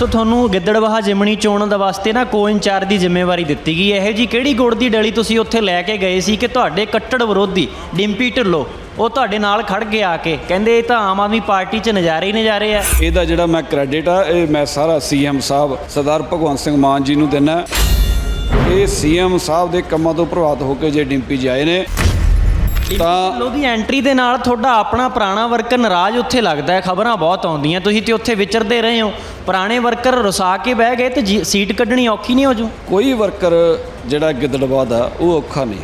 ਸੋ ਤੁਹਾਨੂੰ, ਗਿੱਦੜਵਾਹਾ ਜਿਮਣੀ ਚੋਣ ਦਾ ਵਾਸਤੇ ਨਾ ਕੋ ਇੰਚਾਰਜ ਦੀ ਜ਼ਿੰਮੇਵਾਰੀ ਦਿੱਤੀ ਗਈ। ਹੈ ਇਹ ਜੀ ਕਿਹੜੀ ਗੁੜ ਦੀ ਡਲੀ ਤੁਸੀਂ ਉੱਥੇ ਲੈ ਕੇ ਗਏ ਸੀ ਕਿ ਤੁਹਾਡੇ ਕੱਟੜ ਵਿਰੋਧੀ ਡਿੰਪੀ ਢਿੱਲੋਂ, ਉਹ ਤੁਹਾਡੇ ਨਾਲ ਖੜ ਕੇ ਆ ਕੇ ਕਹਿੰਦੇ ਇਹ ਤਾਂ ਆਮ ਆਦਮੀ ਪਾਰਟੀ 'ਚ ਨਜ਼ਾਰੇ ਹੀ ਨਜ਼ਾਰੇ ਆ। ਇਹਦਾ ਜਿਹੜਾ ਮੈਂ ਕ੍ਰੈਡਿਟ ਆ, ਇਹ ਮੈਂ ਸਾਰਾ ਸੀਐਮ ਸਾਹਿਬ, ਸਰਦਾਰ ਭਗਵੰਤ ਸਿੰਘ ਮਾਨ ਜੀ ਨੂੰ ਦਿੰਦਾ ਇਹ ਸੀਐਮ ਸਾਹਿਬ ਦੇ ਕੰਮਾਂ ਤੋਂ ਪ੍ਰਭਾਵਿਤ ਹੋ ਕੇ ਜੇ ਡਿੰਪੀ ਜੀ ਆਏ ਨੇ। ਤਾਂ ਢਿੱਲੋਂ ਦੀ ਐਂਟਰੀ ਦੇ ਨਾਲ ਤੁਹਾਡਾ ਆਪਣਾ ਪੁਰਾਣਾ ਵਰਕਰ ਨਾਰਾਜ਼ ਉੱਥੇ ਲੱਗਦਾ ਹੈ ਖਬਰਾਂ ਬਹੁਤ ਆਉਂਦੀਆਂ। ਤੁਸੀਂ ਤੇ ਉੱਥੇ ਵਿਚਰਦੇ ਰਹੇ ਹੋ। ਪੁਰਾਣੇ ਵਰਕਰ ਰੁਸਾ ਕੇ ਬਹਿ ਗਏ ਤੇ ਸੀਟ ਕੱਢਣੀ ਔਖੀ ਨਹੀਂ ਹੋ ਜੂ? ਕੋਈ ਵਰਕਰ ਜਿਹੜਾ ਗਿੱਦੜਵਾ ਦਾ ਉਹ ਔਖਾ ਨਹੀਂ।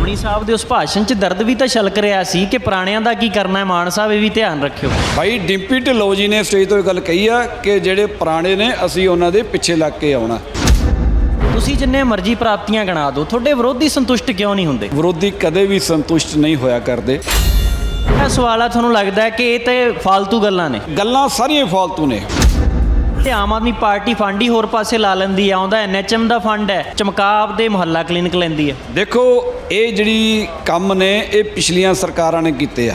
ਮਣੀ ਸਾਹਿਬ ਦੇ ਉਸ ਭਾਸ਼ਣ 'ਚ ਦਰਦ ਵੀ ਤਾਂ ਛਲਕ ਰਿਹਾ ਸੀ ਕਿ ਪੁਰਾਣਿਆਂ ਦਾ ਕੀ ਕਰਨਾ ਹੈ ਮਾਨ ਸਾਹਿਬ ਇਹ ਵੀ ਧਿਆਨ ਰੱਖਿਓ। ਭਾਈ ਡਿੰਪੀ ਢਿੱਲੋਂ ਜੀ ਨੇ ਸਟੇਜ ਤੋਂ ਇਹ ਗੱਲ ਕਹੀ ਆ ਕਿ ਜਿਹੜੇ ਪੁਰਾਣੇ ਨੇ ਅਸੀਂ ਉਹਨਾਂ ਦੇ ਪਿੱਛੇ ਲੱਗ ਕੇ ਆਉਣਾ। ਤੁਸੀਂ ਜਿੰਨੇ ਮਰਜ਼ੀ ਪ੍ਰਾਪਤੀਆਂ ਗਣਾ ਦਿਓ ਤੁਹਾਡੇ ਵਿਰੋਧੀ ਸੰਤੁਸ਼ਟ ਕਿਉਂ ਨਹੀਂ ਹੁੰਦੇ? ਵਿਰੋਧੀ ਕਦੇ ਵੀ ਸੰਤੁਸ਼ਟ ਨਹੀਂ ਹੋਇਆ ਕਰਦੇ। ਇਹ ਸਵਾਲ ਆ ਤੁਹਾਨੂੰ ਲੱਗਦਾ ਹੈ ਕਿ ਇਹ ਤੇ ਫालतू ਗੱਲਾਂ ਨੇ? ਗੱਲਾਂ ਸਾਰੀਆਂ ਫਾਲਤੂ ਨੇ। ਤੇ ਆਮ ਆਦਮੀ ਪਾਰਟੀ ਫੰਡ ਹੀ ਹੋਰ ਪਾਸੇ ਲਾ ਲੈਂਦੀ ਆ ਆਉਂਦਾ ਐਨਐਚਐਮ ਦਾ ਫੰਡ ਹੈ ਚਮਕਾਵ ਦੇ ਮੁਹੱਲਾ ਕਲੀਨਿਕ ਲੈਂਦੀ ਹੈ। ਦੇਖੋ ਇਹ ਜਿਹੜੀ ਕੰਮ ਨੇ ਇਹ ਪਿਛਲੀਆਂ ਸਰਕਾਰਾਂ ਨੇ ਕੀਤੇ ਆ।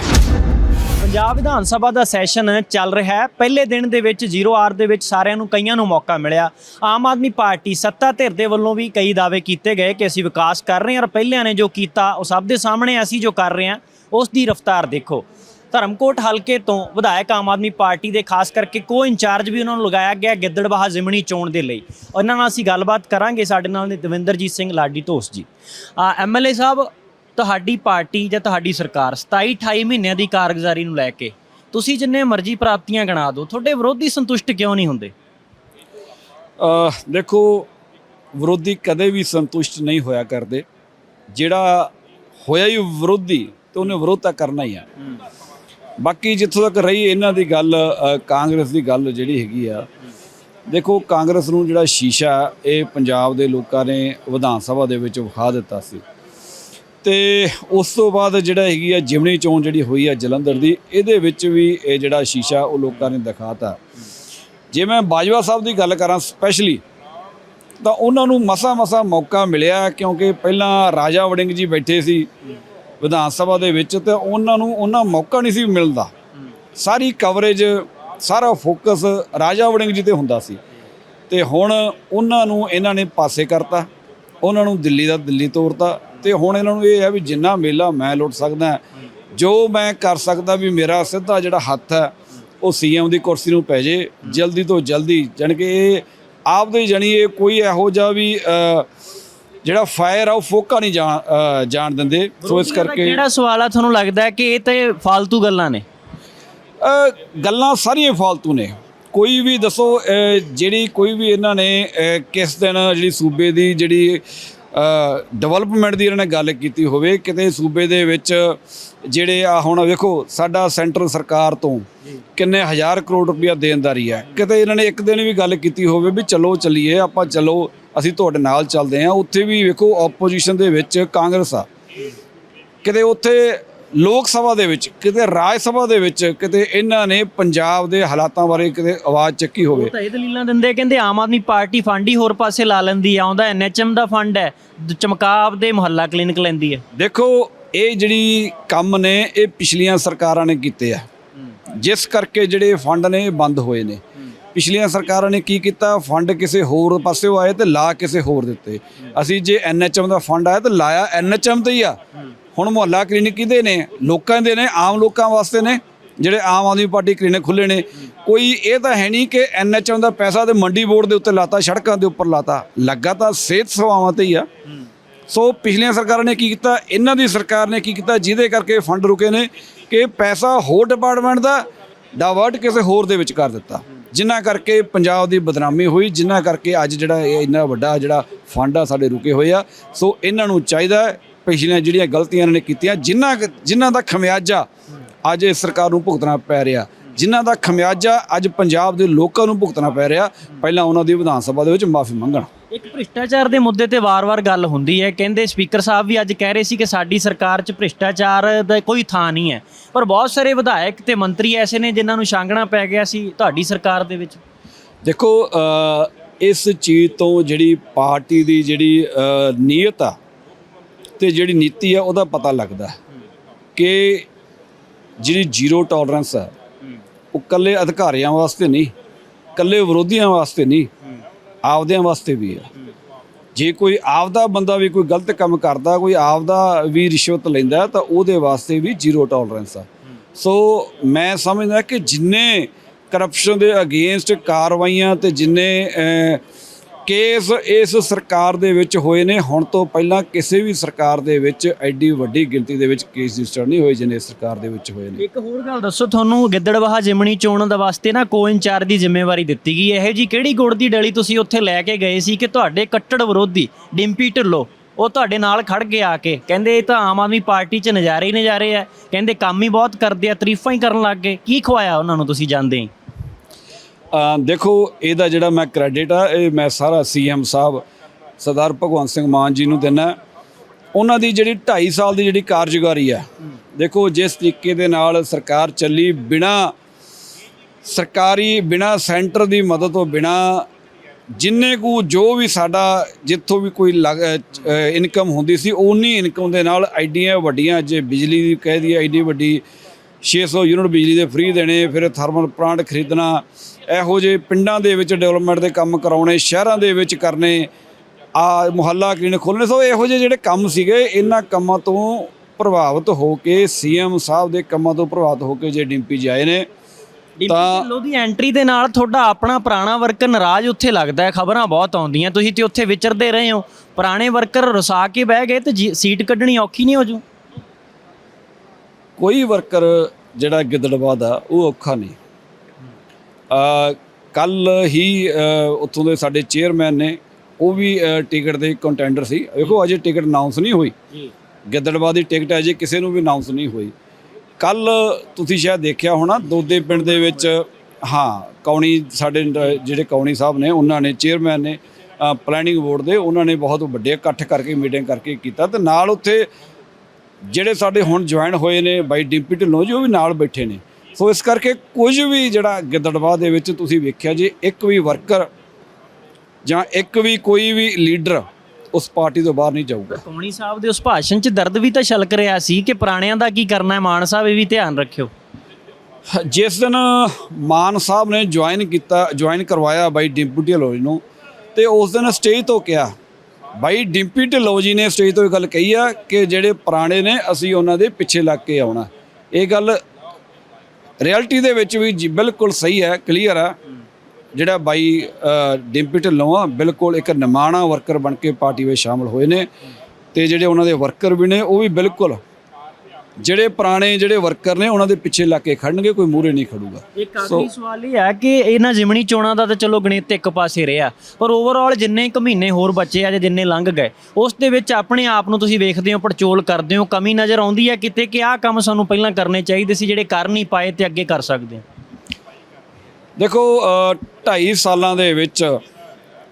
ਪੰਜਾਬ ਵਿਧਾਨ ਸਭਾ ਦਾ ਸੈਸ਼ਨ ਚੱਲ ਰਿਹਾ ਹੈ। ਪਹਿਲੇ ਦਿਨ ਦੇ ਵਿੱਚ 0 ਆਰ ਦੇ ਵਿੱਚ ਸਾਰਿਆਂ ਨੂੰ ਕਈਆਂ ਨੂੰ ਮੌਕਾ ਮਿਲਿਆ। ਆਮ ਆਦਮੀ ਪਾਰਟੀ ਸੱਤਾ ਧਿਰ ਦੇ ਵੱਲੋਂ ਵੀ ਕਈ ਦਾਅਵੇ ਕੀਤੇ ਗਏ ਕਿ ਅਸੀਂ ਵਿਕਾਸ ਕਰ ਰਹੇ ਹਾਂ ਔਰ ਪਹਿਲਿਆਂ ਨੇ ਜੋ ਕੀਤਾ, ਉਹ ਸਭ ਦੇ ਸਾਹਮਣੇ ਅਸੀਂ ਜੋ ਕਰ ਰਹੇ ਹਾਂ, ਉਸ ਦੀ ਰਫ਼ਤਾਰ ਦੇਖੋ। ਧਰਮਕੋਟ ਹਲਕੇ ਤੋਂ ਵਿਧਾਇਕ ਆਮ ਆਦਮੀ ਪਾਰਟੀ ਦੇ ਖਾਸ ਕਰਕੇ ਕੋ ਇੰਚਾਰਜ ਵੀ ਉਹਨਾਂ ਨੂੰ ਲਗਾਇਆ ਗਿਆ ਗਿੱਦੜਬਾਹਾ ਜ਼ਿਮਣੀ ਚੋਣ ਦੇ ਲਈ। ਉਹਨਾਂ ਨਾਲ ਅਸੀਂ ਗੱਲਬਾਤ ਕਰਾਂਗੇ ਸਾਡੇ ਨਾਲ ਨੇ ਦਵਿੰਦਰਜੀਤ ਸਿੰਘ ਲਾਡੀ ਢੋਸ ਜੀ। ਐਮਐਲਏ ਸਾਹਿਬ ਤੁਹਾਡੀ ਪਾਰਟੀ ਜਾਂ ਤੁਹਾਡੀ ਸਰਕਾਰ 27 28 ਮਹੀਨਿਆਂ ਦੀ ਕਾਰਗੁਜ਼ਾਰੀ ਨੂੰ ਲੈ ਕੇ ਤੁਸੀਂ ਜਿੰਨੇ ਮਰਜ਼ੀ ਪ੍ਰਾਪਤੀਆਂ ਗਣਾ ਦਿਓ ਤੁਹਾਡੇ ਵਿਰੋਧੀ ਸੰਤੁਸ਼ਟ ਕਿਉਂ ਨਹੀਂ ਹੁੰਦੇ? ਦੇਖੋ ਵਿਰੋਧੀ ਕਦੇ ਵੀ ਸੰਤੁਸ਼ਟ ਨਹੀਂ ਹੋਇਆ ਕਰਦੇ। ਜਿਹੜਾ ਹੋਇਆ ਹੀ ਵਿਰੋਧੀ ਤੇ ਉਹਨੇ ਵਿਰੋਧ ਤਾਂ ਕਰਨਾ ਹੀ ਆ। ਬਾਕੀ ਜਿੱਥੋਂ ਤੱਕ ਰਹੀ ਇਹਨਾਂ ਦੀ ਗੱਲ ਕਾਂਗਰਸ ਦੀ ਗੱਲ ਜਿਹੜੀ ਹੈਗੀ ਆ। ਦੇਖੋ ਕਾਂਗਰਸ ਨੂੰ ਜਿਹੜਾ ਸ਼ੀਸ਼ਾ ਇਹ ਪੰਜਾਬ ਦੇ ਲੋਕਾਂ ਨੇ ਵਿਧਾਨ ਸਭਾ ਦੇ ਵਿੱਚ ਵਿਖਾ ਦਿੱਤਾ ਸੀ। ਤੇ ਉਸ ਤੋਂ ਬਾਅਦ ਜਿਹੜਾ ਹੈਗੀ ਆ ਜਿਮਣੀ ਚੋਣ ਜਿਹੜੀ ਹੋਈ ਆ ਜਲੰਧਰ ਦੀ, ਇਹਦੇ ਵਿੱਚ ਵੀ ਇਹ ਜਿਹੜਾ ਸ਼ੀਸ਼ਾ ਉਹ ਲੋਕਾਂ ਨੇ ਦਿਖਾਤਾ। ਜੇ ਮੈਂ ਬਾਜਵਾ ਸਾਹਿਬ ਦੀ ਗੱਲ ਕਰਾਂ ਸਪੈਸ਼ਲੀ ਤਾਂ ਉਹਨਾਂ ਨੂੰ ਮਸਾ ਮਸਾ ਮੌਕਾ ਮਿਲਿਆ ਕਿਉਂਕਿ ਪਹਿਲਾਂ ਰਾਜਾ ਵੜਿੰਗ ਜੀ ਬੈਠੇ ਸੀ ਵਿਧਾਨ ਸਭਾ ਦੇ ਵਿੱਚ ਤੇ ਉਹਨਾਂ ਨੂੰ ਉਹਨਾਂ ਮੌਕਾ ਨਹੀਂ ਸੀ ਮਿਲਦਾ। ਸਾਰੀ ਕਵਰੇਜ ਸਾਰਾ ਫੋਕਸ ਰਾਜਾ ਵੜਿੰਗ ਜੀ ਤੇ ਹੁੰਦਾ ਸੀ। ਤੇ ਹੁਣ ਉਹਨਾਂ ਨੂੰ ਇਹਨਾਂ ਨੇ ਪਾਸੇ ਕਰਤਾ, ਉਹਨਾਂ ਨੂੰ ਦਿੱਲੀ ਦਾ ਦਿੱਲੀ ਤੋਰਤਾ ਤੇ ਹੁਣ ਇਹਨਾਂ ਨੂੰ ਇਹ ਹੈ ਵੀ ਜਿੰਨਾ ਮੇਲਾ ਮੈਂ ਲੁੱਟ ਸਕਦਾ ਜੋ ਮੈਂ ਕਰ ਸਕਦਾ ਵੀ ਮੇਰਾ ਸਿੱਧਾ ਜਿਹੜਾ ਹੱਥ ਹੈ ਉਹ ਸੀਐਮ ਦੀ ਕੁਰਸੀ ਨੂੰ ਪੈ ਜੇ ਜਲਦੀ ਤੋਂ ਜਲਦੀ। ਜਾਣੀ ਕਿ ਇਹ ਆਪਦੇ ਜਾਣੀ ਇਹ ਕੋਈ ਇਹੋ ਜਿਹਾ ਵੀ ਜਿਹੜਾ ਫਾਇਰ ਆ ਉਹ ਫੋਕਾ ਨਹੀਂ ਜਾਣ ਜਾਣ ਦਿੰਦੇ। ਸੋ ਇਸ ਕਰਕੇ ਕਿਹੜਾ ਸਵਾਲ ਆ ਤੁਹਾਨੂੰ ਲੱਗਦਾ ਹੈ ਕਿ ਇਹ ਤੇ ਫालतू ਗੱਲਾਂ ਨੇ? ਗੱਲਾਂ ਸਾਰੀਆਂ ਫਾਲਤੂ ਨੇ। ਕੋਈ ਵੀ ਦੱਸੋ ਜਿਹੜੀ ਕੋਈ ਵੀ ਇਹਨਾਂ ਨੇ ਕਿਸ ਦਿਨ ਜਿਹੜੀ ਸੂਬੇ ਦੀ ਜਿਹੜੀ ਡਿਵੈਲਪਮੈਂਟ ਦੀ ਇਹਨਾਂ ਨੇ ਗੱਲ ਕੀਤੀ ਹੋਵੇ ਕਿਤੇ ਸੂਬੇ ਦੇ ਵਿੱਚ ਜਿਹੜੇ ਆ ਹੁਣ ਵੇਖੋ ਸਾਡਾ ਸੈਂਟਰ ਸਰਕਾਰ ਤੋਂ ਕਿੰਨੇ ਹਜ਼ਾਰ ਕਰੋੜ ਰੁਪਇਆ ਦੇਣਦਾਰੀ ਹੈ। ਕਿਤੇ ਇਹਨਾਂ ਨੇ ਇੱਕ ਦਿਨ ਵੀ ਗੱਲ ਕੀਤੀ ਹੋਵੇ ਵੀ ਚਲੋ ਚੱਲੀਏ ਆਪਾਂ ਚਲੋ ਅਸੀਂ ਤੁਹਾਡੇ ਨਾਲ ਚੱਲਦੇ ਹਾਂ। ਉੱਥੇ ਵੀ ਵੇਖੋ ਆਪੋਜੀਸ਼ਨ ਦੇ ਵਿੱਚ ਕਾਂਗਰਸ ਆ। ਕਿਤੇ ਉੱਥੇ ਲੋਕ ਸਭਾ ਦੇ ਵਿੱਚ ਕਿਤੇ ਰਾਜ ਸਭਾ ਦੇ ਵਿੱਚ ਕਿਤੇ ਇਹਨਾਂ ਨੇ ਪੰਜਾਬ ਦੇ ਹਾਲਾਤਾਂ ਬਾਰੇ ਕਿਤੇ ਆਵਾਜ਼ ਚੱਕੀ ਹੋਵੇ। ਤਾਂ ਇਹ ਦਲੀਲਾਂ ਦਿੰਦੇ ਕਹਿੰਦੇ ਆਮ ਆਦਮੀ ਪਾਰਟੀ ਫੰਡ ਹੀ ਹੋਰ ਪਾਸੇ ਲਾ ਲੈਂਦੀ ਆ ਆਉਂਦਾ ਐਨਐਚਐਮ ਦਾ ਫੰਡ ਹੈ ਚਮਕਾਵ ਦੇ ਮੁਹੱਲਾ ਕਲੀਨਿਕ ਲੈਂਦੀ ਹੈ। ਦੇਖੋ ਇਹ ਜਿਹੜੀ ਕੰਮ ਨੇ ਇਹ ਪਿਛਲੀਆਂ ਸਰਕਾਰਾਂ ਨੇ ਕੀਤੇ ਆ। ਜਿਸ ਕਰਕੇ ਜਿਹੜੇ ਫੰਡ ਨੇ ਬੰਦ ਹੋਏ ਨੇ। ਪਿਛਲੀਆਂ ਸਰਕਾਰਾਂ ਨੇ ਕੀ ਕੀਤਾ? ਫੰਡ ਕਿਸੇ ਹੋਰ ਪਾਸਿਓਂ ਆਏ ਤੇ ਲਾ ਕਿਸੇ ਹੋਰ ਦਿੱਤੇ। ਅਸੀਂ ਜੇ ਐਨਐਚਐਮ ਦਾ ਫੰਡ ਆਇਆ ਤੇ ਲਾਇਆ ਐਨਐਚਐਮ ਤੇ ਹੀ ਆ। ਹੁਣ ਮੁਹੱਲਾ ਕਲੀਨਿਕ ਕਿਹਦੇ ਨੇ? ਲੋਕਾਂ ਦੇ ਨੇ, ਆਮ ਲੋਕਾਂ ਵਾਸਤੇ ਨੇ, ਜਿਹੜੇ ਆਮ ਆਦਮੀ ਪਾਰਟੀ ਕਲੀਨਿਕ ਖੁੱਲੇ ਨੇ। ਕੋਈ ਇਹ ਤਾਂ ਹੈ ਨਹੀਂ ਕਿ ਐਨਐਚਐਮ ਦਾ ਪੈਸਾ ਤੇ ਮੰਡੀ ਬੋਰਡ ਦੇ ਉੱਤੇ ਲਾਤਾ, ਸੜਕਾਂ ਦੇ ਉੱਪਰ ਲਾਤਾ। ਲੱਗਾ ਤਾਂ ਸਿਹਤ ਸੇਵਾਵਾਂ ਤੇ ਹੀ ਆ। ਸੋ ਪਿਛਲੀਆਂ ਸਰਕਾਰਾਂ ਨੇ ਕੀ ਕੀਤਾ? ਇਹਨਾਂ ਦੀ ਸਰਕਾਰ ਨੇ ਕੀ ਕੀਤਾ? ਜਿਹਦੇ ਕਰਕੇ ਫੰਡ ਰੁਕੇ ਨੇ ਕਿ ਪੈਸਾ ਹੋਰ ਡਿਪਾਰਟਮੈਂਟ ਦਾ ਡਾਇਵਰਟ ਕਿਸੇ ਹੋਰ ਦੇ ਵਿੱਚ ਕਰ ਦਿੱਤਾ। ਜਿਨ੍ਹਾਂ ਕਰਕੇ ਪੰਜਾਬ ਦੀ ਬਦਨਾਮੀ ਹੋਈ, ਜਿਨ੍ਹਾਂ ਕਰਕੇ ਅੱਜ ਜਿਹੜਾ ਇਹ ਇੰਨਾ ਵੱਡਾ ਜਿਹੜਾ ਫੰਡ ਆ, ਸਾਡੇ ਰੁਕੇ ਹੋਏ ਆ। ਸੋ ਇਹਨਾਂ ਨੂੰ ਚਾਹੀਦਾ ਪਿਛਲੀਆਂ ਜਿਹੜੀਆਂ ਗਲਤੀਆਂ ਇਹਨਾਂ ਨੇ ਕੀਤੀਆਂ ਜਿਨ੍ਹਾਂ ਜਿਨ੍ਹਾਂ ਦਾ ਖਮਿਆਜਾ ਅੱਜ ਇਸ ਸਰਕਾਰ ਨੂੰ ਭੁਗਤਣਾ ਪੈ ਰਿਹਾ। ਜਿਨ੍ਹਾਂ ਦਾ ਖਮਿਆਜਾ ਅੱਜ ਪੰਜਾਬ ਦੇ ਲੋਕਾਂ ਨੂੰ ਭੁਗਤਣਾ ਪੈ ਰਿਹਾ ਪਹਿਲਾਂ ਉਹਨਾਂ ਦੀ ਵਿਧਾਨ ਸਭਾ ਦੇ ਵਿੱਚ ਮਾਫੀ ਮੰਗਣ। ਇੱਕ ਭ੍ਰਿਸ਼ਟਾਚਾਰ ਦੇ ਮੁੱਦੇ ਤੇ ਵਾਰ-ਵਾਰ ਗੱਲ ਹੁੰਦੀ ਹੈ। ਕਹਿੰਦੇ ਸਪੀਕਰ ਸਾਹਿਬ ਵੀ ਅੱਜ ਕਹਿ ਰਹੇ ਸੀ ਕਿ ਸਾਡੀ ਸਰਕਾਰ 'ਚ ਭ੍ਰਿਸ਼ਟਾਚਾਰ ਦਾ ਕੋਈ ਥਾਂ ਨਹੀਂ ਹੈ। ਪਰ ਬਹੁਤ ਸਾਰੇ ਵਿਧਾਇਕ ਤੇ ਮੰਤਰੀ ਐਸੇ ਨੇ ਜਿਨ੍ਹਾਂ ਨੂੰ ਛਾਂਗਣਾ ਪੈ ਗਿਆ ਸੀ ਤੁਹਾਡੀ ਸਰਕਾਰ ਦੇ ਵਿੱਚ। ਦੇਖੋ ਇਸ ਚੀਜ਼ ਤੋਂ ਜਿਹੜੀ ਪਾਰਟੀ ਦੀ ਜਿਹੜੀ ਨੀਅਤ ਆ ਤੇ ਜਿਹੜੀ ਨੀਤੀ ਆ ਉਹਦਾ ਪਤਾ ਲੱਗਦਾ ਕਿ ਜਿਹੜੀ ਜ਼ੀਰੋ ਟੋਲਰੈਂਸ ਆ ਉਹ ਕੱਲੇ ਅਧਿਕਾਰੀਆਂ ਵਾਸਤੇ ਨਹੀਂ, ਇਕੱਲੇ ਵਿਰੋਧੀਆਂ ਵਾਸਤੇ ਨਹੀਂ, ਆਪਦਿਆਂ ਵਾਸਤੇ ਵੀ ਹੈ। ਜੇ ਕੋਈ ਆਪਦਾ ਬੰਦਾ ਵੀ ਕੋਈ ਗਲਤ ਕੰਮ ਕਰਦਾ, ਕੋਈ ਆਪਦਾ ਵੀ ਰਿਸ਼ਵਤ ਲੈਂਦਾ, ਤਾਂ ਉਹਦੇ ਵਾਸਤੇ ਵੀ ਜ਼ੀਰੋ ਟੋਲਰੈਂਸ ਆ ਸੋ ਮੈਂ ਸਮਝਦਾ ਕਿ ਜਿੰਨੇ ਕਰਪਸ਼ਨ ਦੇ ਅਗੇਂਸਟ ਕਾਰਵਾਈਆਂ ਤੇ ਜਿੰਨੇ ਕੇਸ ਇਸ ਸਰਕਾਰ ਦੇ ਵਿੱਚ ਹੋਏ ਨੇ। ਹੁਣ ਤੋਂ ਪਹਿਲਾਂ ਕਿਸੇ ਵੀ ਸਰਕਾਰ ਦੇ ਵਿੱਚ ਐਡੀ ਵੱਡੀ ਗਿਣਤੀ ਦੇ ਵਿੱਚ ਕੇਸ ਰਜਿਸਟਰ ਨਹੀਂ ਹੋਏ ਜਿੰਨੇ ਇਸ ਸਰਕਾਰ ਦੇ ਵਿੱਚ ਹੋਏ ਨੇ। ਇੱਕ ਹੋਰ ਗੱਲ ਦੱਸੋ, ਤੁਹਾਨੂੰ ਗਿੱਦੜਵਾਹਾ ਜਿਮਣੀ ਚੋਣ ਦੇ ਵਾਸਤੇ ਨਾ ਕੋ ਇੰਚਾਰਜ ਦੀ ਜ਼ਿੰਮੇਵਾਰੀ ਦਿੱਤੀ ਗਈ। ਇਹੋ ਜੀ ਕਿਹੜੀ ਗੁੜ ਦੀ ਡਲੀ ਤੁਸੀਂ ਉੱਥੇ ਲੈ ਕੇ ਗਏ ਸੀ ਕਿ ਤੁਹਾਡੇ ਕੱਟੜ ਵਿਰੋਧੀ ਡਿੰਪੀ ਢਿੱਲੋਂ, ਉਹ ਤੁਹਾਡੇ ਨਾਲ ਖੜ ਕੇ ਆ ਕੇ ਕਹਿੰਦੇ ਇਹ ਤਾਂ ਆਮ ਆਦਮੀ ਪਾਰਟੀ 'ਚ ਨਜ਼ਾਰੇ ਹੀ ਨਜ਼ਾਰੇ ਆ। ਕਹਿੰਦੇ ਕੰਮ ਹੀ ਬਹੁਤ ਕਰਦੇ ਆ, ਤਾਰੀਫਾਂ ਹੀ ਕਰਨ ਲੱਗ ਗਏ। ਕੀ ਖਵਾਇਆ ਉਹਨਾਂ ਨੂੰ ਤੁਸੀਂ ਜਾਂਦੇ ਹੀ? ਦੇਖੋ, ਇਹਦਾ ਜਿਹੜਾ ਮੈਂ ਕ੍ਰੈਡਿਟ ਆ, ਇਹ ਮੈਂ ਸਾਰਾ ਸੀਐਮ ਸਾਹਿਬ, ਸਰਦਾਰ ਭਗਵੰਤ ਸਿੰਘ ਮਾਨ ਜੀ ਨੂੰ ਦਿੰਦਾ। ਉਹਨਾਂ ਦੀ ਜਿਹੜੀ 2.5 ਸਾਲ ਦੀ ਜਿਹੜੀ ਕਾਰਜਕਾਰੀ ਆ, ਦੇਖੋ, ਜਿਸ ਤਰੀਕੇ ਦੇ ਨਾਲ ਸਰਕਾਰ ਚੱਲੀ ਬਿਨਾ ਸਰਕਾਰੀ, ਬਿਨਾ ਸੈਂਟਰ ਦੀ ਮਦਦ ਤੋਂ ਬਿਨਾ, ਜਿੰਨੇ ਕੁ ਜੋ ਵੀ ਸਾਡਾ ਜਿੱਥੋਂ ਵੀ ਕੋਈ ਇਨਕਮ ਹੁੰਦੀ ਸੀ ਉਨੀ ਇਨਕਮ ਦੇ ਨਾਲ ਐਡੀਆਂ ਵੱਡੀਆਂ, ਜੇ ਬਿਜਲੀ ਦੀ ਕਹਿ ਦੀ ਐਡੀ ਵੱਡੀ 600 ਯੂਨਿਟ ਬਿਜਲੀ ਦੇ ਫ੍ਰੀ ਦੇਣੇ ਫਿਰ ਥਰਮਲ ਪਲਾਂਟ ਖਰੀਦਣਾ ਇਹੋ ਜਿਹੇ ਪਿੰਡਾਂ ਦੇ ਵਿੱਚ ਡਿਵੈਲਪਮੈਂਟ ਦੇ ਕੰਮ ਕਰਾਉਣੇ ਸ਼ਹਿਰਾਂ ਦੇ ਵਿੱਚ ਕਰਨੇ ਆ ਮੁਹੱਲਾ ਕਲੀਨਿਕ ਖੋਲ੍ਹਣੇ ਸੋ ਇਹੋ ਜਿਹੇ ਜਿਹੜੇ ਕੰਮ ਸੀਗੇ ਇਹਨਾਂ ਕੰਮਾਂ ਤੋਂ ਪ੍ਰਭਾਵਿਤ ਹੋ ਕੇ ਸੀਐਮ ਸਾਹਿਬ ਦੇ ਕੰਮਾਂ ਤੋਂ ਪ੍ਰਭਾਵਿਤ ਹੋ ਕੇ ਜੇ ਡਿੰਪੀ ਜੀ ਆਏ ਨੇ ਢਿੱਲੋਂ ਦੀ ਐਂਟਰੀ ਦੇ ਨਾਲ ਤੁਹਾਡਾ ਆਪਣਾ ਪੁਰਾਣਾ ਵਰਕਰ ਨਾਰਾਜ਼ ਉੱਥੇ ਲੱਗਦਾ ਹੈ ਖਬਰਾਂ ਬਹੁਤ ਆਉਂਦੀਆਂ ਤੁਸੀਂ ਤੇ ਉੱਥੇ ਵਿਚਰਦੇ ਰਹੇ ਹੋ ਪੁਰਾਣੇ ਵਰਕਰ ਰੁਸਾ ਕੇ ਬਹਿ ਗਏ ਤੇ ਜੀ- ਸੀਟ ਕੱਢਣੀ ਔਖੀ ਨਹੀਂ ਹੋ ਜੂ। ਕੋਈ ਵਰਕਰ ਜਿਹੜਾ ਗਿੱਦੜਵਾ ਦਾ ਉਹ ਔਖਾ ਨਹੀਂ। ਆ ਕੱਲ ਹੀ ਉੱਥੋਂ ਦੇ ਸਾਡੇ ਚੇਅਰਮੈਨ ਨੇ ਉਹ ਵੀ ਟਿਕਟ ਦੇ ਕੰਟੈਂਡਰ ਸੀ। ਵੇਖੋ ਅਜੇ ਟਿਕਟ ਅਨਾਉਂਸ ਨਹੀਂ ਹੋਈ। ਜੀ। ਗਿੱਦੜਵਾ ਦੀ ਟਿਕਟ ਅਜੇ ਕਿਸੇ ਨੂੰ ਵੀ ਅਨਾਉਂਸ ਨਹੀਂ ਹੋਈ। ਕੱਲ ਤੁਸੀਂ ਸ਼ਾਇਦ ਦੇਖਿਆ ਹੋਣਾ ਦੋਦੇ ਪਿੰਡ ਦੇ ਵਿੱਚ ਹਾਂ ਕੌਣੀ ਸਾਡੇ ਜਿਹੜੇ ਕੌਣੀ ਸਾਹਿਬ ਨੇ ਉਹਨਾਂ ਨੇ ਚੇਅਰਮੈਨ ਨੇ ਪਲੈਨਿੰਗ ਬੋਰਡ ਦੇ ਉਹਨਾਂ ਨੇ ਬਹੁਤ ਵੱਡੇ ਇਕੱਠ ਕਰਕੇ ਮੀਟਿੰਗ ਕਰਕੇ ਕੀਤਾ ਤੇ ਨਾਲ ਉੱਥੇ ਜਿਹੜੇ ਸਾਡੇ ਹੁਣ ਜੁਆਇਨ ਹੋਏ ਨੇ ਬਾਈ ਡਿੰਪੀ ਢਿੱਲੋਂ ਜੀ ਉਹ ਵੀ ਨਾਲ ਬੈਠੇ ਨੇ। ਸੋ ਇਸ ਕਰਕੇ ਕੁਝ ਵੀ ਜਿਹੜਾ ਗਿੱਦੜਵਾ ਦੇ ਵਿੱਚ ਤੁਸੀਂ ਵੇਖਿਆ ਜੇ ਇੱਕ ਵੀ ਵਰਕਰ ਜਾਂ ਇੱਕ ਵੀ ਕੋਈ ਵੀ ਲੀਡਰ ਉਸ ਪਾਰਟੀ ਤੋਂ ਬਾਹਰ ਨਹੀਂ ਜਾਊਗਾ। ਕੌਣੀ ਸਾਹਿਬ ਦੇ ਉਸ ਭਾਸ਼ਣ 'ਚ ਦਰਦ ਵੀ ਤਾਂ ਛਲਕ ਰਿਹਾ ਸੀ ਕਿ ਪੁਰਾਣਿਆਂ ਦਾ ਕੀ ਕਰਨਾ ਹੈ ਮਾਨ ਸਾਹਿਬ ਇਹ ਵੀ ਧਿਆਨ ਰੱਖਿਓ। ਜਿਸ ਦਿਨ ਮਾਨ ਸਾਹਿਬ ਨੇ ਜੁਆਇਨ ਕੀਤਾ ਜੁਆਇਨ ਕਰਵਾਇਆ ਬਾਈ ਡਿੰਪੀ ਢਿੱਲੋਂ ਨੂੰ ਤੇ ਉਸ ਦਿਨ ਸਟੇਜ ਤੋਂ ਕਿਹਾ ਬਾਈ ਡਿੰਪੀ ਢਿੱਲੋਂ ਜੀ ਨੇ ਸਟੇਜ ਤੋਂ ਇਹ ਗੱਲ ਕਹੀ ਆ ਕਿ ਜਿਹੜੇ ਪੁਰਾਣੇ ਨੇ, ਅਸੀਂ ਉਹਨਾਂ ਦੇ ਪਿੱਛੇ ਲੱਗ ਕੇ ਆਉਣਾ। ਇਹ ਗੱਲ ਰਿਐਲਿਟੀ ਦੇ ਵਿੱਚ ਵੀ ਜੀ ਬਿਲਕੁਲ ਸਹੀ ਹੈ, ਕਲੀਅਰ ਆ। ਜਿਹੜਾ ਬਾਈ ਡਿੰਪੀ ਢਿੱਲੋਂ ਆ, ਬਿਲਕੁਲ ਇੱਕ ਨਿਮਾਣਾ ਵਰਕਰ ਬਣ ਕੇ ਪਾਰਟੀ ਵਿੱਚ ਸ਼ਾਮਲ ਹੋਏ ਨੇ ਤੇ ਜਿਹੜੇ ਉਹਨਾਂ ਦੇ ਵਰਕਰ ਵੀ ਨੇ, ਉਹ ਵੀ ਬਿਲਕੁਲ ਜਿਹੜੇ ਪੁਰਾਣੇ ਜਿਹੜੇ ਵਰਕਰ ਨੇ ਉਹਨਾਂ ਦੇ ਪਿੱਛੇ ਲੱਗ ਕੇ ਖੜਨਗੇ ਕੋਈ ਮੂਹਰੇ ਨਹੀਂ ਖੜੂਗਾ। ਇੱਕ ਆਖਰੀ ਸਵਾਲ ਇਹ ਹੈ ਕਿ ਇਹਨਾਂ ਜਿਮਣੀ ਚੋਣਾਂ ਦਾ ਤਾਂ ਚਲੋ ਗਣਿਤ ਇੱਕ ਪਾਸੇ ਰਿਹਾ ਪਰ ਓਵਰਆਲ ਜਿੰਨੇ ਕੁ ਮਹੀਨੇ ਹੋਰ ਬਚੇ ਆ ਜਾਂ ਜਿੰਨੇ ਲੰਘ ਗਏ ਉਸ ਦੇ ਵਿੱਚ ਆਪਣੇ ਆਪ ਨੂੰ ਤੁਸੀਂ ਵੇਖਦੇ ਹੋ ਪੜਚੋਲ ਕਰਦੇ ਹੋ ਕਮੀ ਨਜ਼ਰ ਆਉਂਦੀ ਹੈ ਕਿਤੇ ਕਿ ਆਹ ਕੰਮ ਸਾਨੂੰ ਪਹਿਲਾਂ ਕਰਨੇ ਚਾਹੀਦੇ ਸੀ ਜਿਹੜੇ ਕਰ ਨਹੀਂ ਪਾਏ ਤੇ ਅੱਗੇ ਕਰ ਸਕਦੇ ਦੇਖੋ 2.5 ਸਾਲਾਂ ਦੇ ਵਿੱਚ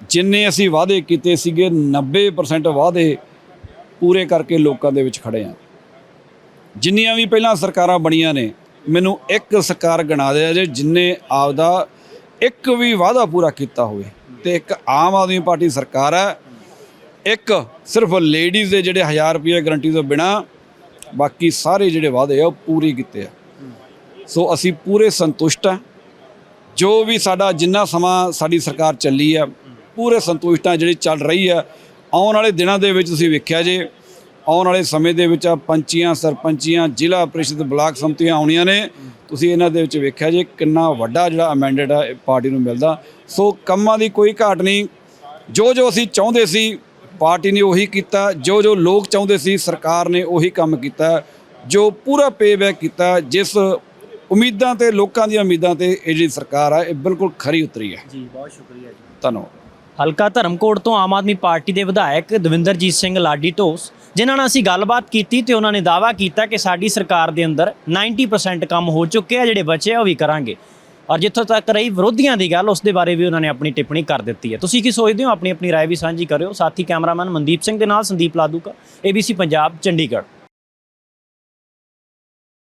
ਜਿੰਨੇ ਅਸੀਂ ਵਾਅਦੇ ਕੀਤੇ ਸੀਗੇ 90% ਵਾਅਦੇ ਪੂਰੇ ਕਰਕੇ ਲੋਕਾਂ ਦੇ ਵਿੱਚ ਖੜੇ ਆ। ਜਿੰਨੀਆਂ ਵੀ ਪਹਿਲਾਂ ਸਰਕਾਰਾਂ ਬਣੀਆਂ ਨੇ, ਮੈਨੂੰ ਇੱਕ ਸਰਕਾਰ ਗਣਾ ਦੇ ਜੇ ਜਿੰਨੇ ਆਪਦਾ ਇੱਕ ਵੀ ਵਾਅਦਾ ਪੂਰਾ ਕੀਤਾ ਹੋਵੇ ਤੇ ਇੱਕ ਆਮ ਆਦਮੀ ਪਾਰਟੀ ਸਰਕਾਰ ਹੈ, ਇੱਕ ਸਿਰਫ ਲੇਡੀਜ਼ ਦੇ ਜਿਹੜੇ 1000 ਰੁਪਏ ਗਰੰਟੀ ਤੋਂ ਬਿਨਾ ਬਾਕੀ ਸਾਰੇ ਜਿਹੜੇ ਵਾਅਦੇ ਆ ਉਹ ਪੂਰੇ ਕੀਤੇ ਆ। ਸੋ ਅਸੀਂ ਪੂਰੇ ਸੰਤੁਸ਼ਟ ਆ ਜੋ ਵੀ ਸਾਡਾ ਜਿੰਨਾ ਸਮਾਂ ਸਾਡੀ ਸਰਕਾਰ ਚੱਲੀ ਆ, ਪੂਰੇ ਸੰਤੁਸ਼ਟ ਆ ਜਿਹੜੀ ਚੱਲ ਰਹੀ ਆ। ਆਉਣ ਵਾਲੇ ਦਿਨਾਂ ਦੇ ਵਿੱਚ ਤੁਸੀਂ ਵੇਖਿਆ ਜੇ ਆਉਣ ਵਾਲੇ ਸਮੇਂ ਦੇ ਵਿੱਚ ਆ ਪੰਚੀਆਂ ਸਰਪੰਚੀਆਂ ਜ਼ਿਲ੍ਹਾ ਪ੍ਰੀਸ਼ਦ ਬਲਾਕ ਸੰਮਤੀਆਂ ਆਉਣੀਆਂ ਨੇ। ਤੁਸੀਂ ਇਹਨਾਂ ਦੇ ਵਿੱਚ ਵੇਖਿਆ ਜੇ ਕਿੰਨਾ ਵੱਡਾ ਜਿਹੜਾ ਅਮੈਂਡਡ ਆ ਇਹ ਪਾਰਟੀ ਨੂੰ ਮਿਲਦਾ। ਸੋ ਕੰਮਾਂ ਦੀ ਕੋਈ ਘਾਟ ਨਹੀਂ। ਜੋ ਜੋ ਅਸੀਂ ਚਾਹੁੰਦੇ ਸੀ ਪਾਰਟੀ ਨੇ ਉਹੀ ਕੀਤਾ। ਜੋ ਜੋ ਲੋਕ ਚਾਹੁੰਦੇ ਸੀ ਸਰਕਾਰ ਨੇ ਉਹੀ ਕੰਮ ਕੀਤਾ। ਜੋ ਪੂਰਾ ਪੇਬੈਕ ਕੀਤਾ ਜਿਸ ਉਮੀਦਾਂ ਤੇ ਲੋਕਾਂ ਦੀਆਂ ਉਮੀਦਾਂ ਤੇ ਇਹ ਜਿਹੜੀ ਸਰਕਾਰ ਆ ਇਹ ਬਿਲਕੁਲ ਖਰੀ ਉਤਰੀ ਹੈ। ਜੀ ਬਹੁਤ ਸ਼ੁਕਰੀਆ ਜੀ। ਧੰਨਵਾਦ। ਹਲਕਾ ਧਰਮਕੋਟ ਤੋਂ ਆਮ ਆਦਮੀ ਪਾਰਟੀ ਦੇ ਵਿਧਾਇਕ ਦਵਿੰਦਰਜੀਤ ਸਿੰਘ ਲਾਡੀ ਢੋਸ ਜਿਨ੍ਹਾਂ ਨਾਲ ਅਸੀਂ ਗੱਲਬਾਤ ਕੀਤੀ ਤੇ ਉਹਨਾਂ ਨੇ ਦਾਅਵਾ ਕੀਤਾ ਕਿ ਸਾਡੀ ਸਰਕਾਰ ਦੇ ਅੰਦਰ 90% ਕੰਮ ਹੋ ਚੁੱਕੇ ਆ ਜਿਹੜੇ ਬਚੇ ਆ ਉਹ ਵੀ ਕਰਾਂਗੇ ਔਰ ਜਿੱਥੋਂ ਤੱਕ ਰਹੀ ਵਿਰੋਧੀਆਂ ਦੀ ਗੱਲ ਉਸ ਦੇ ਬਾਰੇ ਵੀ ਉਹਨਾਂ ਨੇ ਆਪਣੀ ਟਿੱਪਣੀ ਕਰ ਦਿੱਤੀ ਹੈ ਤੁਸੀਂ ਕੀ ਸੋਚਦੇ ਹੋ ਆਪਣੀ ਆਪਣੀ رائے ਵੀ ਸਾਂਝੀ ਕਰਿਓ ਸਾਥੀ ਕੈਮਰਾਮੈਨ ਮਨਦੀਪ ਸਿੰਘ ਦੇ ਨਾਲ ਸੰਦੀਪ ਲਾਦੂਕਾ ABC ਪੰਜਾਬ ਚੰਡੀਗੜ੍ਹ